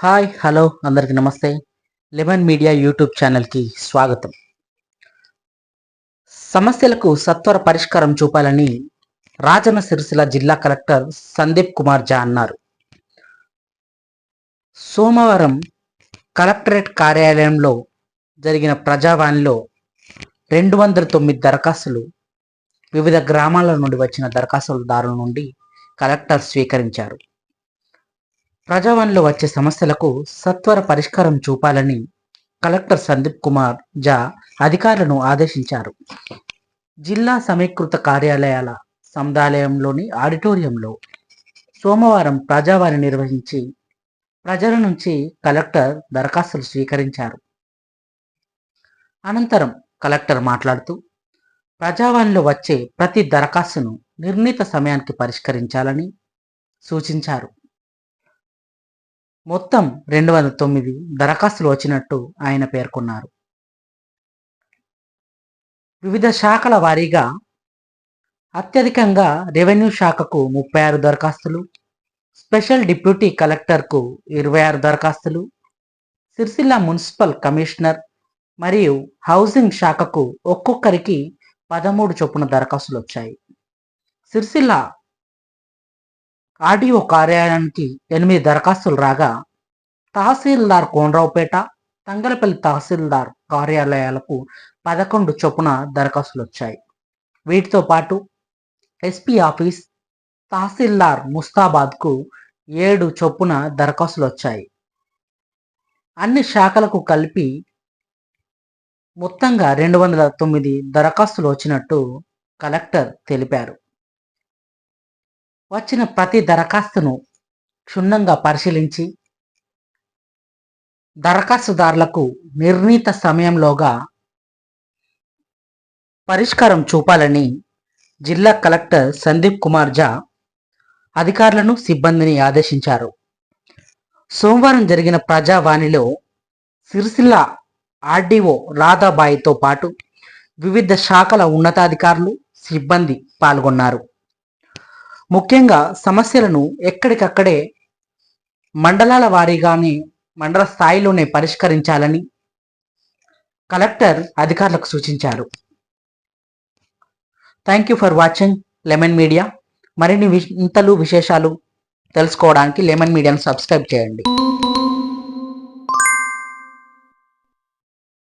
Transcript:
Hi hello అందరికి నమస్తే. Lemon media YouTube ఛానల్కి స్వాగతం. సమస్యలకు సత్వర పరిష్కారం చూపాలని రాజన్న సిరిసిల్ల జిల్లా కలెక్టర్ సందీప్ కుమార్ జా అన్నారు. సోమవారం కలెక్టరేట్ కార్యాలయంలో జరిగిన ప్రజావాణిలో రెండు వందల తొమ్మిది దరఖాస్తులు వివిధ గ్రామాల నుండి వచ్చిన దరఖాస్తుదారుల నుండి కలెక్టర్ స్వీకరించారు. ప్రజావాణిలో వచ్చే సమస్యలకు సత్వర పరిష్కారం చూపాలని కలెక్టర్ సందీప్ కుమార్ జా అధికారులను ఆదేశించారు. జిల్లా సమీకృత కార్యాలయాల సముదాలయంలోని ఆడిటోరియంలో సోమవారం ప్రజావాణి నిర్వహించి ప్రజల నుంచి కలెక్టర్ దరఖాస్తులు స్వీకరించారు. అనంతరం కలెక్టర్ మాట్లాడుతూ ప్రజావాణిలో వచ్చే ప్రతి దరఖాస్తును నిర్ణీత సమయానికి పరిష్కరించాలని సూచించారు. మొత్తం రెండు వందల తొమ్మిది దరఖాస్తులు వచ్చినట్టు ఆయన పేర్కొన్నారు. వివిధ శాఖల వారీగా అత్యధికంగా రెవెన్యూ శాఖకు ముప్పై ఆరు దరఖాస్తులు స్పెషల్ డిప్యూటీ కలెక్టర్కు ఇరవై ఆరు దరఖాస్తులు సిరిసిల్ల మున్సిపల్ కమిషనర్ మరియు హౌసింగ్ శాఖకు ఒక్కొక్కరికి పదమూడు చొప్పున దరఖాస్తులు వచ్చాయి. సిరిసిల్ల ఆర్డీఓ కార్యాలయానికి ఎనిమిది దరఖాస్తులు రాగా తహసీల్దార్ కోనరావుపేట తంగలపల్లి తహసీల్దార్ కార్యాలయాలకు పదకొండు చొప్పున దరఖాస్తులు వచ్చాయి వీటితో పాటు ఎస్పీ ఆఫీస్ తహసీల్దార్ ముస్తాబాద్కు ఏడు చొప్పున దరఖాస్తులు వచ్చాయి అన్ని శాఖలకు కలిపి మొత్తంగా రెండు వందల తొమ్మిది దరఖాస్తులు వచ్చినట్టు కలెక్టర్ తెలిపారు. వచ్చిన ప్రతి దరఖాస్తును క్షుణ్ణంగా పరిశీలించి దరఖాస్తుదారులకు నిర్ణీత సమయంలోగా పరిష్కారం చూపాలని జిల్లా కలెక్టర్ సందీప్ కుమార్ జా అధికారులను సిబ్బందిని ఆదేశించారు. సోమవారం జరిగిన ప్రజావాణిలో సిరిసిల్ల ఆర్డీఓ రాధాబాయితో పాటు వివిధ శాఖల ఉన్నతాధికారులు సిబ్బంది పాల్గొన్నారు. ముఖ్యంగా సమస్యలను ఎక్కడికక్కడే మండలాల వారీగానే మండల స్థాయిలోనే పరిష్కరించాలని కలెక్టర్ అధికారులకు సూచించారు. Thank you for watching lemon media మరిన్ని వింతలు విశేషాలు తెలుసుకోవడానికి లెమన్ మీడియాను సబ్స్క్రైబ్ చేయండి.